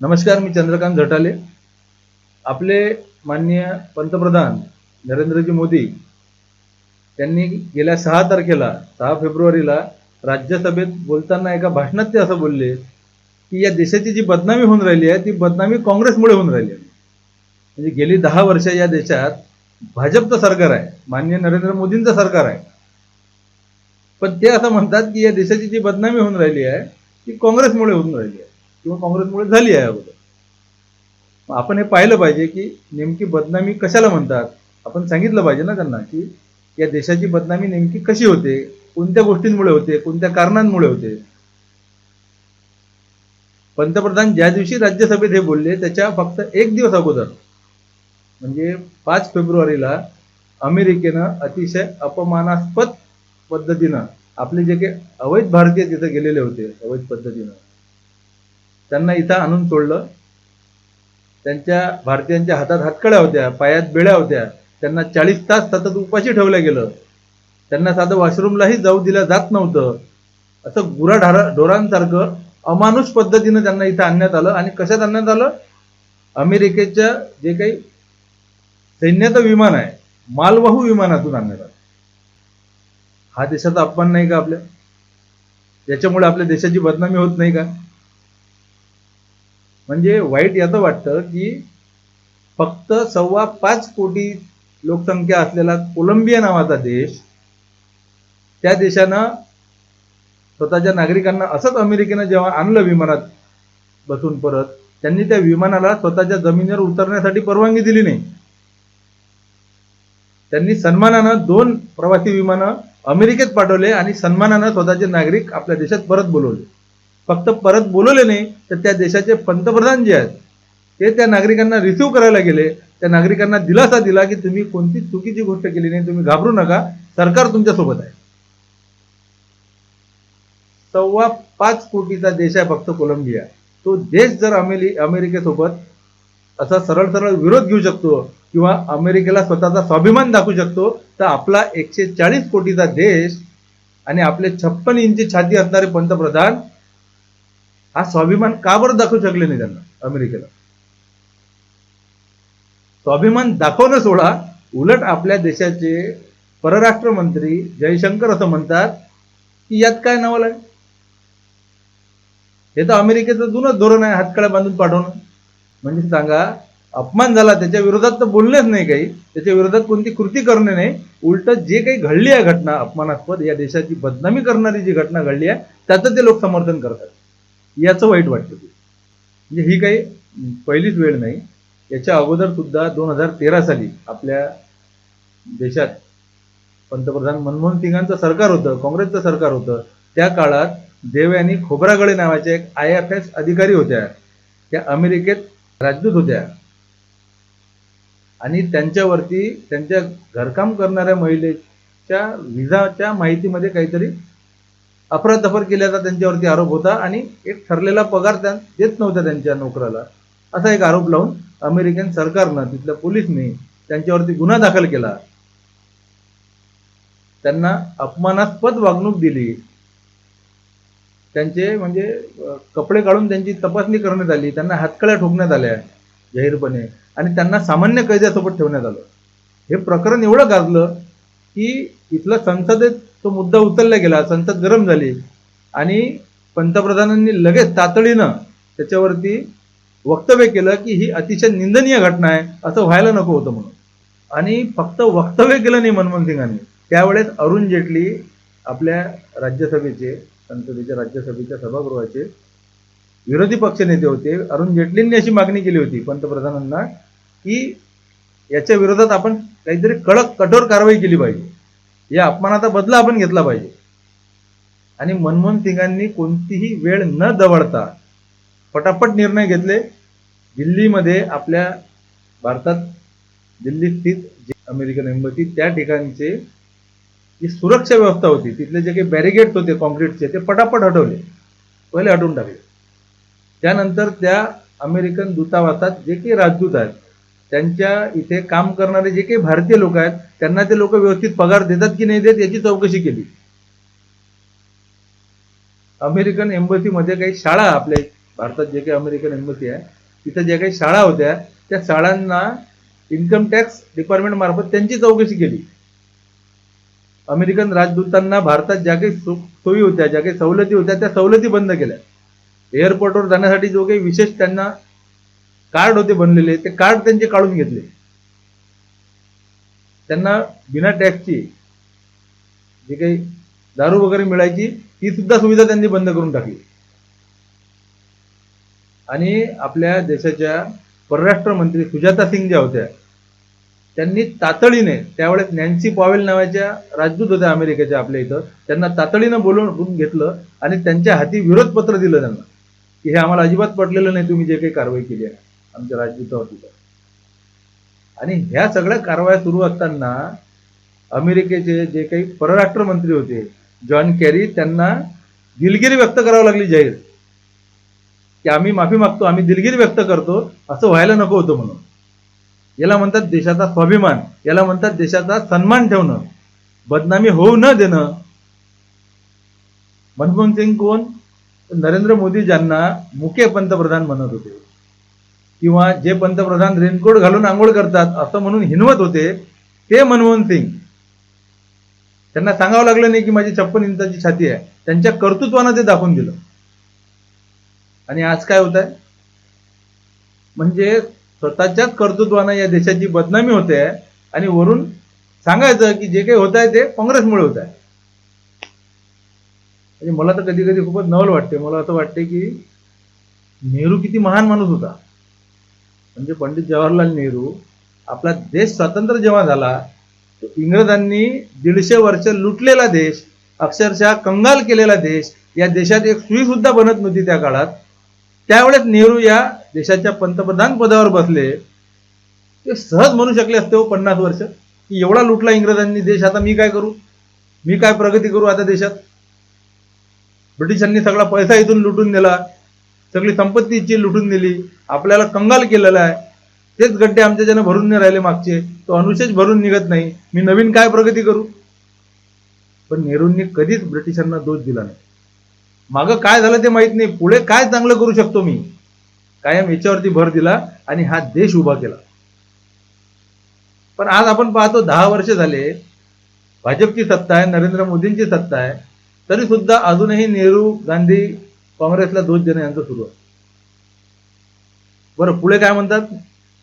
नमस्कार मी चंद्रकांत झटाले. आपले माननीय पंतप्रधान नरेंद्रजी मोदी त्यांनी गेल्या सहा तारखेला सहा फेब्रुवारीला राज्यसभेत बोलताना एका भाषणात ते असं बोलले की या देशाची जी बदनामी होऊन राहिली आहे ती बदनामी काँग्रेसमुळे होऊन राहिली आहे. म्हणजे गेली दहा वर्ष या देशात भाजपचं सरकार आहे माननीय नरेंद्र मोदींचं सरकार आहे. पण ते असं म्हणतात की या देशाची जी बदनामी होऊन राहिली आहे ती काँग्रेसमुळे होऊन राहिली आहे. किंवा काँग्रेसमुळे झाली आहे अगोदर. आपण हे पाहिलं पाहिजे की नेमकी बदनामी कशाला म्हणतात? आपण सांगितलं पाहिजे ना त्यांना की या देशाची बदनामी नेमकी कशी होते? कोणत्या गोष्टींमुळे होते? कोणत्या कारणांमुळे होते? पंतप्रधान ज्या दिवशी राज्यसभेत हे बोलले त्याच्या फक्त एक दिवस अगोदर म्हणजे पाच फेब्रुवारीला अमेरिकेनं अतिशय अपमानास्पद पद्धतीनं आपले जे काही अवैध भारतीय तिथे गेलेले होते अवैध पद्धतीनं त्यांना इथं आणून सोडलं. त्यांच्या भारतीयांच्या हातात हातकड्या होत्या पायात बेड्या होत्या. त्यांना चाळीस तास सतत उपाशी ठेवलं गेलं. त्यांना साधं वॉशरूमलाही जाऊ दिलं जात नव्हतं. असं गुराढारा ढोरांसारखं अमानुष पद्धतीनं त्यांना इथं आणण्यात आलं. आणि कशात आणण्यात आलं? अमेरिकेच्या जे काही सैन्याचं विमान आहे मालवाहू विमानातून आणण्यात आलं. हा देशाचा अपमान नाही का आपल्या? याच्यामुळे आपल्या देशाची बदनामी होत नाही का? म्हणजे वाईट याचं वाटतं की फक्त सव्वा पाच कोटी लोकसंख्या असलेला कोलंबिया नावाचा देश त्या देशानं स्वतःच्या नागरिकांना असंच अमेरिकेनं जेव्हा आणलं विमानात बसून परत त्यांनी त्या विमानाला स्वतःच्या जमिनीवर उतरण्यासाठी परवानगी दिली नाही. त्यांनी सन्मानानं दोन प्रवासी विमानं अमेरिकेत पाठवले आणि सन्मानानं स्वतःचे नागरिक आपल्या देशात परत बोलवले. फक्त परत बोलवले नाही तर त्या देशाचे पंतप्रधान जे आहेत ते त्या नागरिकांना रिसिव्ह करायला गेले. त्या नागरिकांना दिलासा दिला की तुम्ही कोणती चुकीची गोष्ट केली नाही तुम्ही घाबरू नका. सरकार तुमच्यासोबत आहे. सव्वा पाच कोटीचा देश आहे फक्त कोलंबिया. तो देश जर अमेरि अमेरिकेसोबत असा सरळ सरळ विरोध घेऊ शकतो किंवा अमेरिकेला स्वतःचा स्वाभिमान दाखवू शकतो तर आपला एकशे चाळीस कोटीचा देश आणि आपले छप्पन इंची छाती असणारे पंतप्रधान हा स्वाभिमान का बरं दाखवू शकले नाही त्यांना अमेरिकेला? स्वाभिमान दाखवणं सोडा उलट आपल्या देशाचे परराष्ट्र मंत्री जयशंकर असं म्हणतात की यात काय नवल आहे हे तर अमेरिकेचं जुनच धोरण आहे हातकड्या बांधून पाठवणं. म्हणजे सांगा अपमान झाला त्याच्या विरोधात तर बोलणेच नाही काही. त्याच्या विरोधात कोणती कृती करणे नाही. उलट जे काही घडली आहे घटना अपमानास्पद या देशाची बदनामी करणारी जी घटना घडली आहे त्याचं ते लोक समर्थन करतात. याचं वाईट वाटतं ते. म्हणजे ही काही पहिलीच वेळ नाही. याच्या अगोदर सुद्धा दोन हजार तेरा साली आपल्या देशात पंतप्रधान मनमोहन सिंगांचं सरकार होतं काँग्रेसचं सरकार होतं. त्या काळात देव यांनी खोबरागळे नावाच्या एक आय एफ एस अधिकारी होत्या. त्या अमेरिकेत राजदूत होत्या. आणि त्यांच्यावरती त्यांच्या घरकाम करणाऱ्या महिलेच्या विजाच्या माहितीमध्ये काहीतरी अफरातफर केल्याचा त्यांच्यावरती आरोप होता आणि एक ठरलेला पगार त्या देत नव्हता त्यांच्या नोकराला. असा एक आरोप लावून अमेरिकन सरकारनं तिथल्या पोलिसने त्यांच्यावरती गुन्हा दाखल केला. त्यांना अपमानास्पद वागणूक दिली. त्यांचे म्हणजे कपडे काढून त्यांची तपासणी करण्यात आली. त्यांना हातकड्या ठोकण्यात आल्या जाहीरपणे आणि त्यांना सामान्य कैद्यासोबत ठेवण्यात आलं. हे प्रकरण एवढं गाजलं की इथलं संसदेत तो मुद्दा उचलला गेला संसद गरम झाली. आणि पंतप्रधानांनी लगेच तातडीनं त्याच्यावरती वक्तव्य केलं की ही अतिशय निंदनीय घटना आहे असं व्हायला नको होतं म्हणून. आणि फक्त वक्तव्य केलं नाही मनमोहन सिंगांनी. त्यावेळेस अरुण जेटली आपल्या राज्यसभेचे संसदेच्या राज्यसभेच्या सभागृहाचे विरोधी पक्षनेते होते. अरुण जेटलींनी अशी मागणी केली होती पंतप्रधानांना की याच्या विरोधात आपण काहीतरी कडक कठोर कारवाई केली पाहिजे. या अपमानाचा बदला आपण घेतला पाहिजे. आणि मनमोहन सिंगांनी कोणतीही वेळ न दवडता पटापट निर्णय घेतले. दिल्लीमध्ये आपल्या भारतात दिल्ली स्थित जे अमेरिकन एम्बसी त्या ठिकाणचे जी सुरक्षा व्यवस्था होती तिथले जे काही बॅरिगेट्स होते कॉन्क्रीटचे ते पटापट हटवले. पहिले हटवून टाकले. त्यानंतर त्या अमेरिकन दूतावासात जे काही राजदूत आहेत त्यांच्या इथे काम करणारे जे काही भारतीय लोक आहेत त्यांना ते लोक व्यवस्थित पगार देतात की नाही देत याची चौकशी केली. अमेरिकन एम्बसीमध्ये काही शाळा आपल्या भारतात जे काही अमेरिकन एम्बसी आहे तिथं ज्या काही शाळा होत्या त्या शाळांना इन्कम टॅक्स डिपार्टमेंट मार्फत त्यांची चौकशी केली. अमेरिकन राजदूतांना भारतात ज्या काही सोयी होत्या ज्या काही सवलती होत्या त्या सवलती बंद केल्या. एअरपोर्टवर जाण्यासाठी जो काही विशेष त्यांना कार्ड होते बनलेले ते कार्ड त्यांचे काढून घेतले. त्यांना बिना टॅक्सची जे काही दारू वगैरे मिळायची ती सुद्धा सुविधा त्यांनी बंद करून टाकली. आणि आपल्या देशाच्या परराष्ट्र मंत्री सुजाता सिंग ज्या होत्या त्यांनी तातडीने त्यावेळेस नॅन्सी पॉवेल नावाच्या राजदूत होत्या अमेरिकेच्या आपल्या इथं त्यांना तातडीनं बोलवून घेतलं आणि त्यांच्या हाती विरोधपत्र दिलं त्यांना की हे आम्हाला अजिबात पटलेलं नाही तुम्ही जे काही कारवाई केली आहे. आमच्या राजदूतावरती आणि ह्या सगळ्या कारवाया सुरू असताना अमेरिकेचे जे काही परराष्ट्र मंत्री होते जॉन कॅरी त्यांना दिलगिरी व्यक्त करावी लागली जाहीर. की आम्ही माफी मागतो आम्ही दिलगिरी व्यक्त करतो असं व्हायला नको होतं म्हणून. याला म्हणतात देशाचा स्वाभिमान याला म्हणतात देशाचा सन्मान ठेवणं बदनामी होऊ न देणं. मनमोहन सिंग कोण? नरेंद्र मोदी ज्यांना मुख्य पंतप्रधान म्हणत होते. किंवा जे पंतप्रधान रेनकोट घालून आंघोळ करतात असं म्हणून हिनवत होते ते मनमोहन सिंग. त्यांना सांगावं लागलं नाही की माझी छप्पन इंचाची छाती आहे. त्यांच्या कर्तृत्वानं ते दाखवून दिलं. आणि आज काय होत आहे म्हणजे स्वतःच्याच कर्तृत्वानं या देशाची बदनामी होते आणि वरून सांगायचं की जे काही होत आहे ते काँग्रेसमुळे होत आहे म्हणजे मला तर कधी कधी खूपच नवल वाटते. मला असं वाटते की नेहरू किती महान माणूस होता. म्हणजे पंडित जवाहरलाल नेहरू आपला देश स्वतंत्र जेव्हा झाला इंग्रजांनी दीडशे वर्ष लुटलेला देश अक्षरशः कंगाल केलेला देश या देशात एक सुई सुद्धा बनत नव्हती त्या काळात. त्यावेळेस नेहरू या देशाच्या पंतप्रधान पदावर बसले. ते सहज म्हणू शकले असते हो पन्नास वर्ष की एवढा लुटला इंग्रजांनी देश आता मी काय करू? मी काय प्रगती करू आता देशात? ब्रिटिशांनी सगळा पैसा इथून लुटून नेला. सगळी संपत्ती लुटून दिली. आपल्याला कंगाल केलेला आहे. तेच गड्डे आमच्याच्यानं भरून नाही राहिले मागचे. तो अनुशेष भरून निघत नाही. मी नवीन काय प्रगती करू? पण नेहरूंनी कधीच ब्रिटिशांना दोष दिला नाही. मागं काय झालं ते माहीत नाही. पुढे काय चांगलं करू शकतो मी? कायम याच्यावरती भर दिला आणि हा देश उभा केला. पण आज आपण पाहतो दहा वर्ष झाले. भाजपची सत्ता आहे नरेंद्र मोदींची सत्ता आहे. तरी सुद्धा अजूनही नेहरू गांधी काँग्रेसला दोष देणं यांचं सुरू आहे. बरं पुढे काय म्हणतात?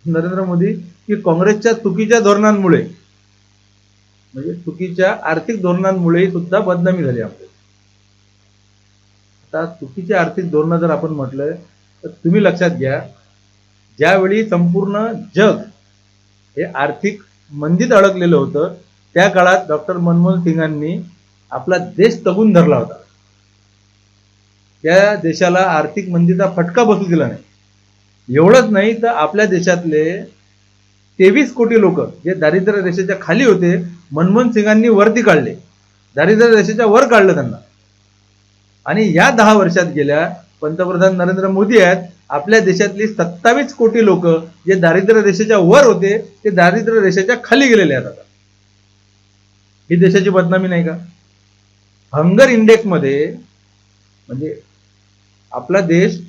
नरेंद्र मोदी की काँग्रेसच्या चुकीच्या धोरणांमुळे म्हणजे चुकीच्या आर्थिक धोरणांमुळे सुद्धा बदनामी झाली आपली. आता चुकीची आर्थिक धोरणं जर आपण म्हटलं तर तुम्ही लक्षात घ्या ज्यावेळी संपूर्ण जग हे आर्थिक मंदीत अडकलेलं होतं त्या काळात डॉक्टर मनमोहन सिंगांनी आपला देश तगून धरला होता. त्या देशाला आर्थिक मंदीचा फटका बसू दिला नाही. एवढंच नाही तर आपल्या देशातले तेवीस कोटी लोक जे दारिद्र्य रेषेच्या खाली होते मनमोहन सिंगांनी वरती काढले. दारिद्र्य रेषेच्या वर काढलं त्यांना. आणि या दहा वर्षात गेल्या पंतप्रधान नरेंद्र मोदी आहेत आपल्या देशातली सत्तावीस कोटी लोक जे दारिद्र्य रेषेच्या वर होते ते दारिद्र्य रेषेच्या खाली गेलेले आहेत आता. ही देशाची बदनामी नाही का? हंगर इंडेक्समध्ये म्हणजे आपला देश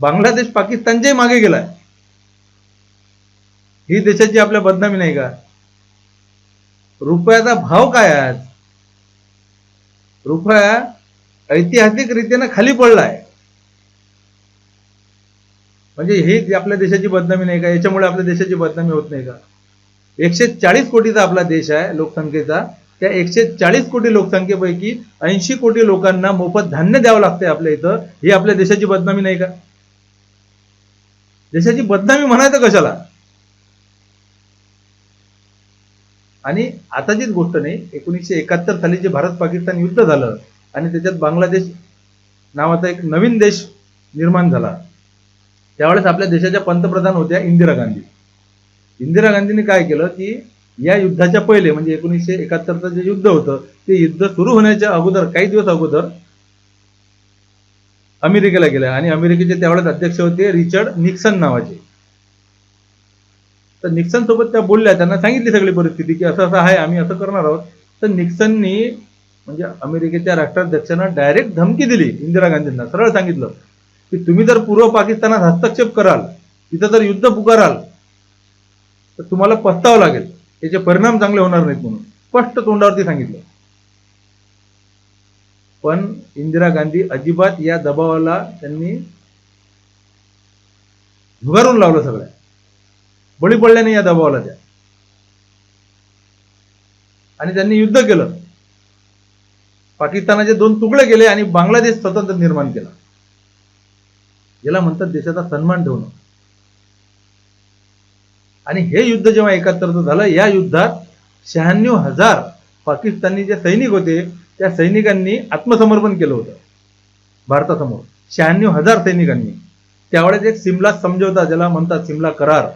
बांगलादेश पाकिस्तानच्याही मागे गेलाय ही देशाची आपल्या बदनामी नाही का? रुपयाचा भाव काय आहे? आज रुपया ऐतिहासिक रीतीनं खाली पडलाय. म्हणजे ही आपल्या देशाची बदनामी नाही का? याच्यामुळे आपल्या देशाची बदनामी होत नाही का? एकशे चाळीस कोटीचा आपला देश आहे लोकसंख्येचा. त्या एकशे चाळीस कोटी लोकसंख्येपैकी ऐंशी कोटी लोकांना मोफत धान्य द्यावं लागतंय आपल्या इथं ही आपल्या देशाची बदनामी नाही का? देशाची बदनामी म्हणायचं कशाला? आणि आताचीच गोष्ट नाही एकोणीसशे एकाहत्तर साली जे भारत पाकिस्तान युद्ध झालं आणि त्याच्यात बांगलादेश नावाचा एक नवीन देश निर्माण झाला. त्यावेळेस आपल्या देशाच्या पंतप्रधान होत्या इंदिरा गांधी. इंदिरा गांधींनी काय केलं की या युद्धाच्या पहिले म्हणजे एकोणीसशे एकाहत्तरचं जे युद्ध होतं ते युद्ध सुरू होण्याच्या अगोदर काही दिवस अगोदर अमेरिकेला गेल्या आणि अमेरिकेचे त्यावेळेस अध्यक्ष होते रिचर्ड निक्सन नावाचे. तर निक्सन सोबत त्या बोलल्या त्यांना सांगितली सगळी परिस्थिती की असं असं आहे आम्ही असं करणार आहोत. तर निक्सननी म्हणजे अमेरिकेच्या राष्ट्राध्यक्षांना डायरेक्ट धमकी दिली इंदिरा गांधींना. सरळ सांगितलं की तुम्ही जर पूर्व पाकिस्तानात हस्तक्षेप कराल तिथं जर युद्ध पुकाराल तर तुम्हाला पस्तावं लागेल. त्याचे परिणाम चांगले होणार नाहीत म्हणून. स्पष्ट तोंडावरती सांगितलं. पण इंदिरा गांधी अजिबात या दबावाला त्यांनी झुगारून लावलं सगळ्या. बळी पडल्याने या दबावाला त्या. आणि त्यांनी युद्ध केलं. पाकिस्तानाचे दोन तुकडे केले आणि बांगलादेश स्वतंत्र निर्माण केला. याला म्हणतात देशाचा सन्मान ठेवणं. आणि हे युद्ध जेव्हा एकाहत्तरचं झालं या युद्धात शहाण्णव हजार पाकिस्तानी जे सैनिक होते त्या सैनिकांनी आत्मसमर्पण केलं होतं. भारतासमोर. शहाण्णव हजार सैनिकांनी. त्यावेळेस एक सिमला समझोता ज्याला म्हणतात सिमला करार.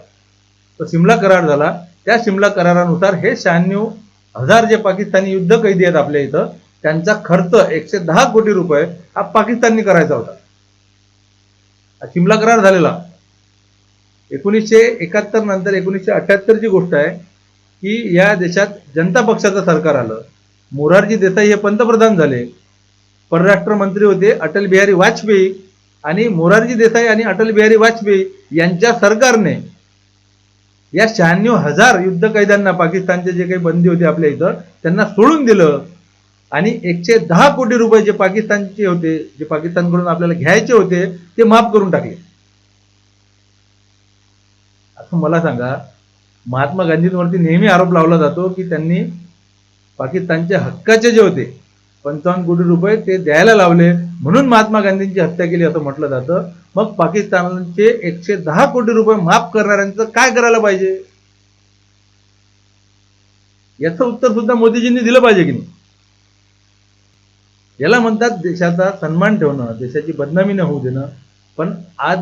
तो सिमला करार झाला. त्या सिमला करारानुसार हे शहाण्णव हजार जे पाकिस्तानी युद्ध कैदी आहेत आपल्या इथं त्यांचा खर्च एकशे दहा कोटी रुपये हा पाकिस्ताननी करायचा होता. सिमला करार झालेला. एकोणीसशे एकाहत्तर नंतर एकोणीसशे अठ्याहत्तरची गोष्ट आहे की या देशात जनता पक्षाचं सरकार आलं. मोरारजी देसाई हे पंतप्रधान झाले. परराष्ट्र मंत्री होते अटल बिहारी वाजपेयी आणि मोरारजी देसाई आणि अटल बिहारी वाजपेयी यांच्या सरकारने या शहाण्णव हजार युद्ध कैद्यांना पाकिस्तानचे जे काही बंदी होते आपल्या इथं त्यांना सोडून दिलं. आणि एकशे दहा कोटी रुपये जे पाकिस्तानचे होते जे पाकिस्तानकडून आपल्याला घ्यायचे होते ते माफ करून टाकले. असं मला सांगा महात्मा गांधींवरती नेहमी आरोप लावला जातो की त्यांनी पाकिस्तानचे हक्काचे जे होते पंचावन्न कोटी रुपये ते द्यायला लावले म्हणून महात्मा गांधींची हत्या केली असं म्हटलं जातं. मग पाकिस्तानचे एकशे दहा कोटी रुपये माफ करणाऱ्यांचं काय करायला पाहिजे? याचं उत्तर सुद्धा मोदीजींनी दिलं पाहिजे की नाही? याला म्हणतात देशाचा सन्मान ठेवणं देशाची बदनामी न होऊ देणं. पण आज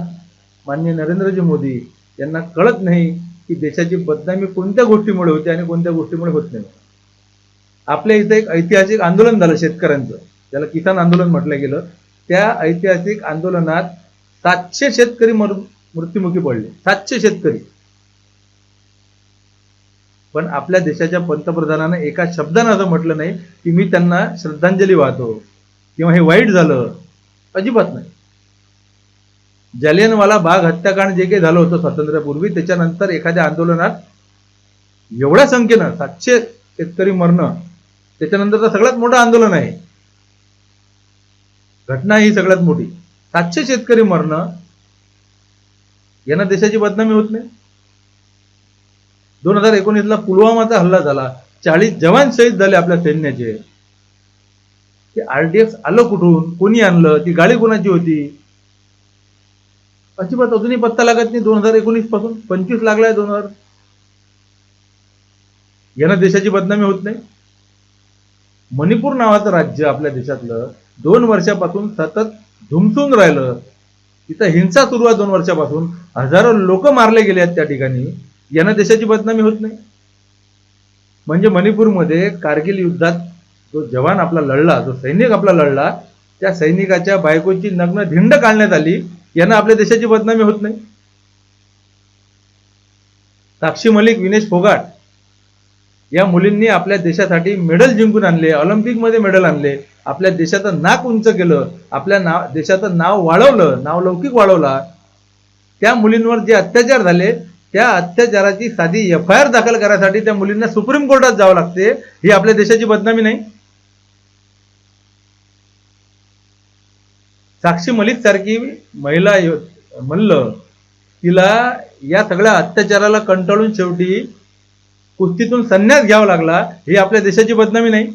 माननीय नरेंद्रजी मोदी यांना कळत नाही की देशाची बदनामी कोणत्या गोष्टीमुळे होते आणि कोणत्या गोष्टीमुळे होत नाही. आपल्या इथं एक ऐतिहासिक आंदोलन झालं शेतकऱ्यांचं. त्याला किसान आंदोलन म्हटलं गेलं. त्या ऐतिहासिक आंदोलनात सातशे शेतकरी मर मृत्युमुखी पडले. सातशे शेतकरी. पण आपल्या देशाच्या पंतप्रधानानं एका शब्दानं असं म्हटलं नाही की मी त्यांना श्रद्धांजली वाहतो. किंवा हे वाईट झालं. अजिबात नाही. जालियनवाला बाग हत्याकांड जे काही झालं होतं स्वातंत्र्यापूर्वी त्याच्यानंतर एखाद्या आंदोलनात एवढ्या संख्येनं सातशे शेतकरी मरणं त्याच्यानंतरचं सगळ्यात मोठं आंदोलन आहे. घटना ही सगळ्यात मोठी. सातशे शेतकरी मरणं यांना देशाची बदनामी होत नाही. दोन हजार एकोणीसला पुलवामाचा हल्ला झाला. चाळीस जवान शहीद झाले आपल्या सैन्याचे. ते आरडीएक्स आलं कुठून? कोणी आणलं? ती गाडी कोणाची होती? अजिबात अजूनही पत्ता लागत नाही. दोन हजार एकोणीसपासून पंचवीस लागलाय दोन हजार. यानं देशाची बदनामी होत नाही. मणिपूर नावाचं राज्य आपल्या देशातलं दोन वर्षापासून सतत धुमसून राहिलं. तिथं हिंसा सुरू आहे दोन वर्षापासून. हजारो लोक मारले गेले आहेत त्या ठिकाणी. यानं देशाची बदनामी होत नाही. म्हणजे मणिपूरमध्ये कारगिल युद्धात जो जवान आपला लढला जो सैनिक आपला लढला त्या सैनिकाच्या बायकोची नग्न धिंड काढण्यात आली यानं आपल्या देशाची बदनामी होत नाही. साक्षी मलिक विनेश फोगाट या मुलींनी आपल्या देशासाठी मेडल जिंकून आणले ऑलिम्पिकमध्ये मेडल आणले. आपल्या देशाचं नाक उंच केलं आपल्या नाव देशाचं नाव वाढवलं नाव लौकिक वाढवला. त्या मुलींवर जे अत्याचार झाले त्या अत्याचाराची साधी एफ आय आर दाखल करायसाठी त्या मुलींना सुप्रीम कोर्टात जावं लागते. ही आपल्या देशाची बदनामी नाही. साक्षी मलिक सारखी महिला म्हणलं तिला या सगळ्या अत्याचाराला कंटाळून शेवटी कुस्तीतून संन्यास घ्यावा लागला ही आपल्या देशाची बदनामी नाही.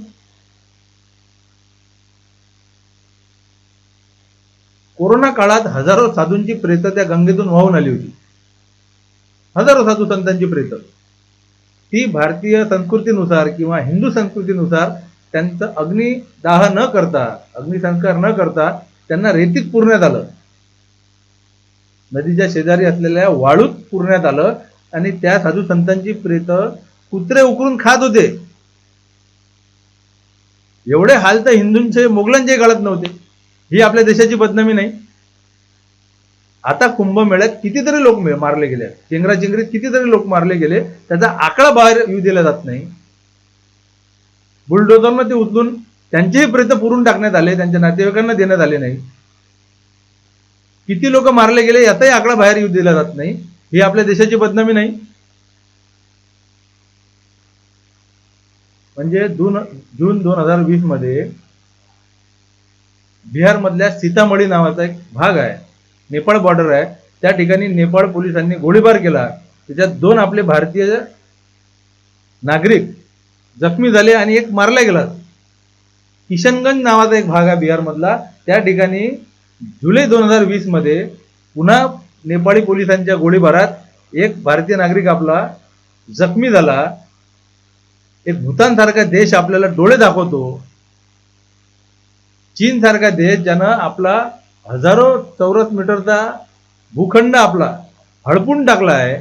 कोरोना काळात हजारो साधूंची प्रेत त्या गंगेतून वाहून आली होती. हजारो साधू संतांची प्रेत. ती भारतीय संस्कृतीनुसार किंवा हिंदू संस्कृतीनुसार त्यांचं अग्निदाह न करता अग्निसंस्कार न करता त्यांना रेतीत पुरण्यात आलं. नदीच्या शेजारी असलेल्या वाळूत पुरण्यात आलं आणि त्या साधू संतांची प्रेत कुत्रे उकरून खात होते. एवढे हाल तर हिंदूंचे मोगलांचे काळात नव्हते. ही आपल्या देशाची बदनामी नाही. आता कुंभमेळ्यात कितीतरी लोक मारले गेले. चेंगराचेंगरीत कितीतरी लोक मारले गेले. त्याचा आकडा बाहेर येऊ दिला जात नाही. बुलडोझरनं ते उचलून त्यांचेही प्रेत पुरून टाकण्यात आले त्यांच्या नातेवाईकांना देण्यात आले नाही. किती लोक मारले गेले याचाही आकडा बाहेर येऊ दिला जात नाही. ही आपल्या देशाची बदनामी नाही. म्हणजे दोन जून दोन हजार वीसमध्ये बिहारमधल्या सीतामढी नावाचा एक भाग आहे नेपाळ बॉर्डर आहे. त्या ठिकाणी नेपाळ पोलिसांनी गोळीबार केला. त्याच्यात दोन आपले भारतीय नागरिक जखमी झाले आणि एक मारला गेला. किशनगंज नावाचा एक भाग आहे बिहारमधला. त्या ठिकाणी जुलै दोन हजार वीसमध्ये पुन्हा नेपाळी पोलिसांच्या गोळीबारात एक भारतीय नागरिक आपला जखमी झाला. एक भूतानसारखा देश आपल्याला डोळे दाखवतो. चीन सारखा देश ज्यानं आपला हजारो चौरस मीटरचा भूखंड आपला हडपून टाकला आहे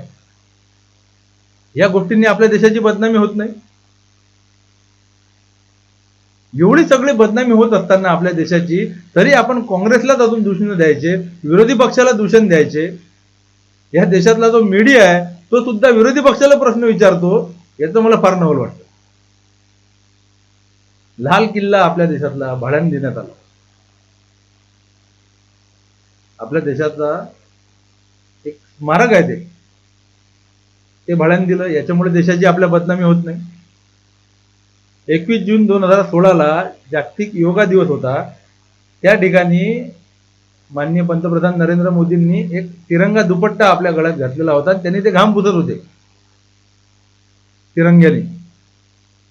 या गोष्टींनी आपल्या देशाची बदनामी होत नाही. एवढी सगळी बदनामी होत असताना आपल्या देशाची तरी आपण काँग्रेसलाच अजून दूषण द्यायचे विरोधी पक्षाला दूषण द्यायचे. या देशातला जो मीडिया आहे तो सुद्धा विरोधी पक्षाला प्रश्न विचारतो याचं मला फार नवल वाटतं. लाल किल्ला आपल्या देशातला भाड्याने देण्यात आला. आपल्या देशाचा एक स्मारक आहे ते. ते भाड्याने दिलं याच्यामुळे देशाची आपल्या बदनामी होत नाही. एकवीस जून दोन हजार सोळाला जागतिक योगा दिवस होता. त्या ठिकाणी माननीय पंतप्रधान नरेंद्र मोदींनी एक तिरंगा दुपट्टा आपल्या गळ्यात घातलेला होता आणि त्यांनी ते घाम पुसत होते. तिरंग्याने.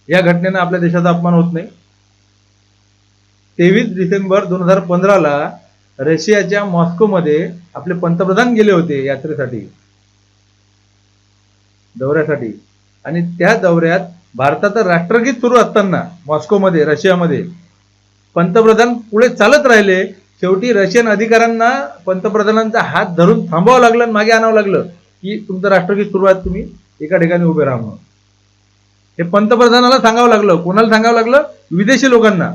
या घटनेनं आपल्या देशाचा अपमान होत नाही. तेवीस डिसेंबर दोन हजार पंधराला रशियाच्या मॉस्कोमध्ये आपले पंतप्रधान गेले होते यात्रेसाठी दौऱ्यासाठी. आणि त्या दौऱ्यात भारताचं राष्ट्रगीत सुरू असताना मॉस्कोमध्ये रशियामध्ये पंतप्रधान पुढे चालत राहिले. शेवटी रशियन अधिकाऱ्यांना पंतप्रधानांचा हात धरून थांबावं लागलं आणि मागे आणावं लागलं की तुमचं राष्ट्रगीत सुरू आहे तुम्ही एका ठिकाणी उभे राहा म्हणून. हे पंतप्रधानाला सांगावं लागलं. कोणाला सांगावं लागलं? विदेशी लोकांना.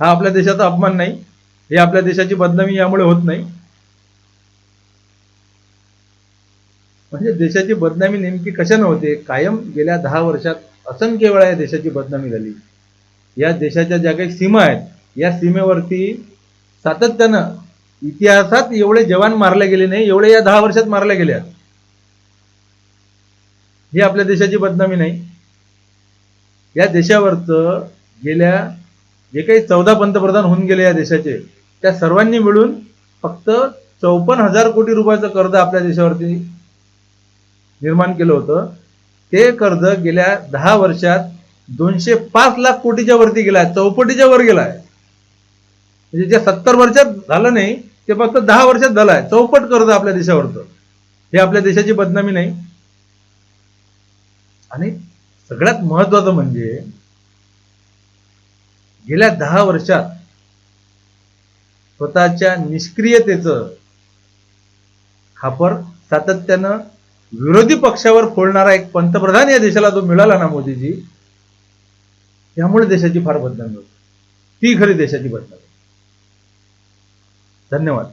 हा आपल्या देशाचा अपमान नाही. हे आपल्या देशाची बदनामी यामुळे होत नाही. म्हणजे देशाची बदनामी नेमकी कशानं होते? कायम गेल्या दहा वर्षात असंख्य वेळा या देशाची बदनामी झाली. या देशाच्या ज्या काही सीमा आहेत या सीमेवरती सातत्यानं इतिहासात एवढे जवान मारले गेले नाही एवढे या दहा वर्षात मारल्या गेल्या ही आपल्या देशाची बदनामी नाही. या देशावरचं गेल्या जे काही चौदा पंतप्रधान होऊन गेले या देशाचे त्या सर्वांनी मिळून फक्त चौपन्न हजार कोटी रुपयाचं कर्ज आपल्या देशावरती निर्माण केलं होतं. ते कर्ज गेल्या दहा वर्षात दोनशे पाच लाख कोटीच्या वरती गेलाय चौपटीच्या वर गेलाय. म्हणजे जे सत्तर वर्षात झालं नाही ते फक्त दहा वर्षात झालंय. चौपट कर्ज आपल्या देशावरचं. हे आपल्या देशाची बदनामी नाही. आणि सगळ्यात महत्वाचं म्हणजे गेल्या दहा वर्षात स्वतःच्या निष्क्रियतेचं खापर सातत्यानं विरोधी पक्षावर फोडणारा एक पंतप्रधान या देशाला जो मिळाला ना मोदीजी त्यामुळे देशाची फार बदनामी होती. ती खरी देशाची बदनामी धन्यवाद.